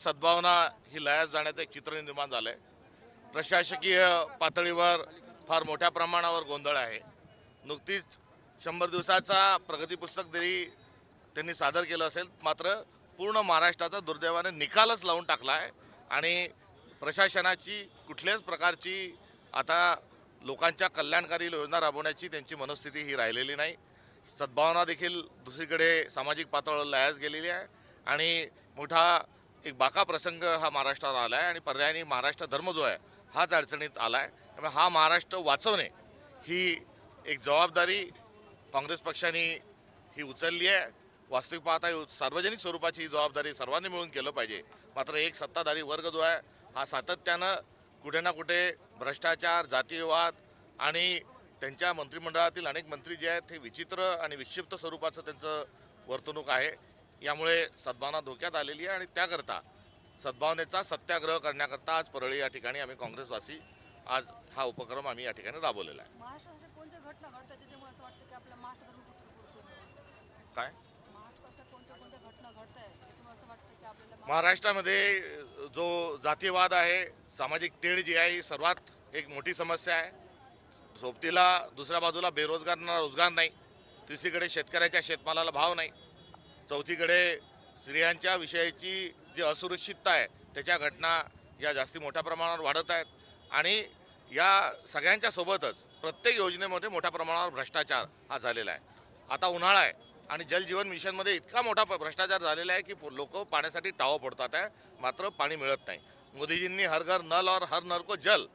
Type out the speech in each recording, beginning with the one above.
सद्भावना ही लयास जाण्याचं एक चित्र निर्माण झालं आहे प्रशासकीय पातळीवर फार मोठ्या प्रमाणावर गोंधळ आहे. नुकतीच शंभर दिवसाचा प्रगती पुस्तक जरी त्यांनी सादर केलं असेल. मात्र पूर्ण महाराष्ट्राचा दुर्दैवाने निकालच लावून टाकला आहे आणि प्रशासनाची कुठल्याच प्रकारची आता लोकांच्या कल्याणकारी योजना राबवण्याची त्यांची मनस्थिती ही राहिलेली नाही. सद्भावना देखील दुसरीकडे सामाजिक पातळीवर लयास गेलेली आहे आणि मोठा एक बाका प्रसंग हा महाराष्ट्रावर आला आहे आणि पर्यायाने महाराष्ट्र धर्म जो आहे हाच अडचणीत आला आहे त्यामुळे हा महाराष्ट्र वाचवणे ही एक जबाबदारी काँग्रेस पक्षाने ही उचलली आहे. वास्तविक पाहता सार्वजनिक स्वरूपाची ही जबाबदारी सर्वांनी मिळून केलं पाहिजे. मात्र एक सत्ताधारी वर्ग जो आहे हा सातत्यानं कुठे ना कुठे भ्रष्टाचार जातीयवाद आणि त्यांच्या मंत्रिमंडळातील अनेक मंत्री जे आहेत हे विचित्र आणि विक्षिप्त स्वरूपाचं त्यांचं वर्तणूक आहे. यामुळे सद्भावना धोक्यात आलेली आहे आणि त्याकरता सद्भावनेचा सत्याग्रह करण्याकरता आज परळी या ठिकाणी आम्ही काँग्रेसवासी आज हा उपक्रम आम्ही या ठिकाणी राबवलेला आहे. काय? महाराष्ट्रामध्ये जो जातीवाद आहे सामाजिक तेढ जी आहे ही सर्वात एक मोठी समस्या आहे. सोबतीला दुसऱ्या बाजूला बेरोजगारांना रोजगार नाही. तिसरीकडे शेतकऱ्याच्या शेतमालाला भाव नाही. चौथीकडे स्त्रियांच्या विषयाची जी असुरक्षितता आहे त्याच्या घटना या जास्ती मोठ्या प्रमाणावर वाढत आहेत. आणि या सगळ्यांच्या सोबतच प्रत्येक योजनेमध्ये मोठ्या प्रमाणावर भ्रष्टाचार हा झालेला आहे. आता उन्हाळा आहे आणि जलजीवन मिशनमध्ये इतका मोठा भ्रष्टाचार झालेला आहे की लोक पाण्यासाठी टावं पडतात आहे. मात्र पाणी मिळत नाही. मोदीजींनी हर घर नल और हर नरको जल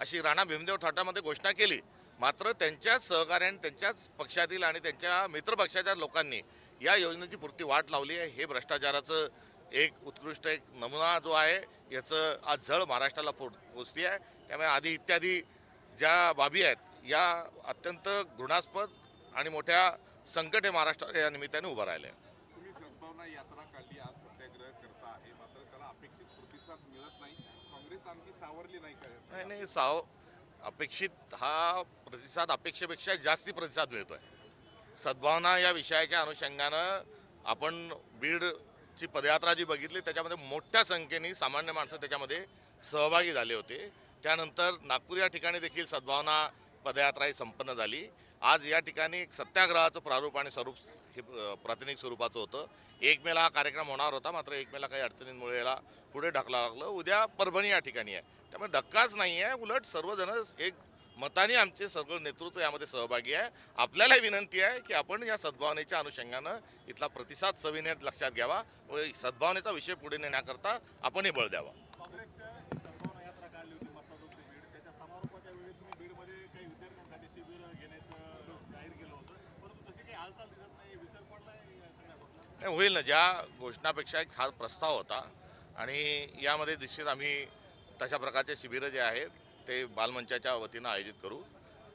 अशी राणा भीमदेव थाटामध्ये घोषणा केली. मात्र त्यांच्याच सहकार्याने त्यांच्याच पक्षातील आणि त्यांच्या मित्रपक्षाच्या लोकांनी या योजनेची पुरती वाट लावली आहे. हे भ्रष्टाचाराचं एक उत्कृष्ट एक नमुना जो आहे याचं आज झळ महाराष्ट्राला पो पोचली आहे. त्यामुळे आधी इत्यादी ज्या बाबी आहेत या अत्यंत घृणास्पद आणि मोठ्या संकट हे महाराष्ट्र या निमित्ताने उभं राहिले यात्रा काढली आज सत्याग्रह करता आहे मात्र त्याला अपेक्षित प्रतिसाद मिळत नाही. काँग्रेस आणखी सावरली नाही नाही नाही साव अपेक्षित हा प्रतिसाद अपेक्षेपेक्षा जास्ती प्रतिसाद मिळतोय. सद्भावना या विषयाच्या अनुषंगानं आपण बीडची पदयात्रा जी बघितली त्याच्यामध्ये मोठ्या संख्येने सामान्य माणसं त्याच्यामध्ये सहभागी झाले होते. त्यानंतर नागपूर या ठिकाणी देखील सद्भावना पदयात्रा ही संपन्न झाली. आज या ठिकाणी एक सत्याग्रहाचं प्रारूप आणि स्वरूप हे प्रातिनिक प्रातिनिधिक स्वरूपाचं होतं. एक मेला हा कार्यक्रम होणार होता मात्र एक मेला काही अडचणींमुळे याला पुढे ढकला लागलं. उद्या परभणी या ठिकाणी आहे. त्यामुळे धक्काच नाही आहे उलट सर्वजण एक मताने आमचे सगळं नेतृत्व यामध्ये सहभागी आहे. आपल्याला विनंती आहे की आपण या सद्भावनेच्या अनुषंगानं इथला प्रतिसाद सविनय लक्षात घ्यावा व सद्भावनेचा विषय पुढे नेण्याकरता आपणही बळ द्यावा. होईल ना. ज्या घोषणापेक्षा एक हा प्रस्ताव होता आणि यामध्ये निश्चित आम्ही तशा प्रकारचे शिबिरं जे आहेत ते बालमंचाच्या वतीनं आयोजित करू.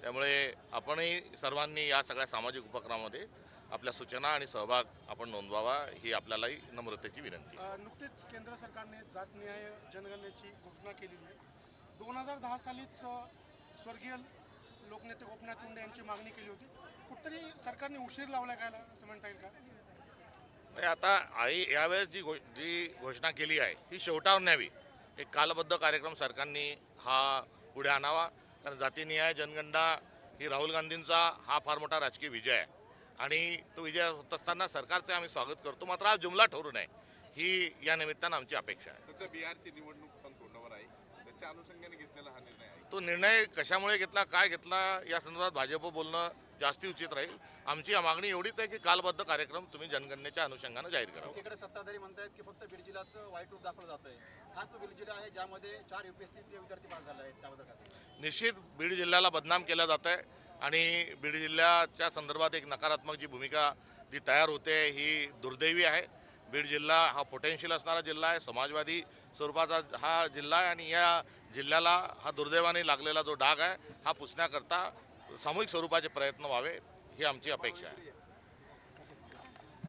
त्यामुळे आपणही सर्वांनी या सगळ्या सामाजिक उपक्रमामध्ये आपल्या सूचना आणि सहभाग आपण नोंदवावा ही आपल्यालाही नम्रतेची विनंती नुकतेच केंद्र सरकारने जात न्याय जनगणनेची घोषणा केलेली आहे. दोन हजार दहा सालीच स्वर्गीय लोकनेते गोपीनाथ मुंडे यांची मागणी केली होती. कुठतरी सरकारने उशीर लावला काय असं म्हणता येईल का? आता आई यावेळेस जी घो जी घोषणा केली आहे ही शेवटावर न्यावी. एक कालबद्ध कार्यक्रम सरकारने हा पुढे आणावा. कारण जातीनिहाय जनगणना ही राहुल गांधींचा हा फार मोठा राजकीय विजय आहे. आणि तो विजय होत असताना सरकारचे आम्ही स्वागत करतो. मात्र हा जुमला ठरू नये ही या निमित्तानं आमची अपेक्षा आहे. सध्या बिहारची निवडणूक पण तोंडावर आहे. त्याच्या अनुषंगाने घेतलेला हा निर्णय आहे तो निर्णय कशामुळे घेतला काय घेतला या संदर्भात भाजप बोलणं जास्ती उचित राहील. आमची मागणी एवढीच आहे की कालबद्ध कार्यक्रम तुम्ही जनगणनेच्या अनुषंगानं जाहीर करावा. एकीकडे सत्ताधारी म्हणतायत की फक्त बीड जिल्ह्याचं वाईट रूप दाखवलं जात आहे खास तो बीड जिल्हा आहे ज्यामध्ये चार युपीएससी विद्यार्थी पास झाले आहेत. त्याबद्दल काय? निश्चित बीड जिल्ह्याला बदनाम केलं जात आहे आणि बीड जिल्ह्याच्या संदर्भात एक नकारात्मक जी भूमिका जी तयार होते ही दुर्दैवी आहे. बीड जिल्हा हा पोटेन्शियल असणारा जिल्हा आहे. समाजवादी स्वरूपाचा हा जिल्हा आहे आणि या जिल्ह्याला हा दुर्दैवाने लागलेला जो डाग आहे हा पुसण्याकरता सामूहिक स्वरूपाचे प्रयत्न व्हावे ही आमची अपेक्षा आहे.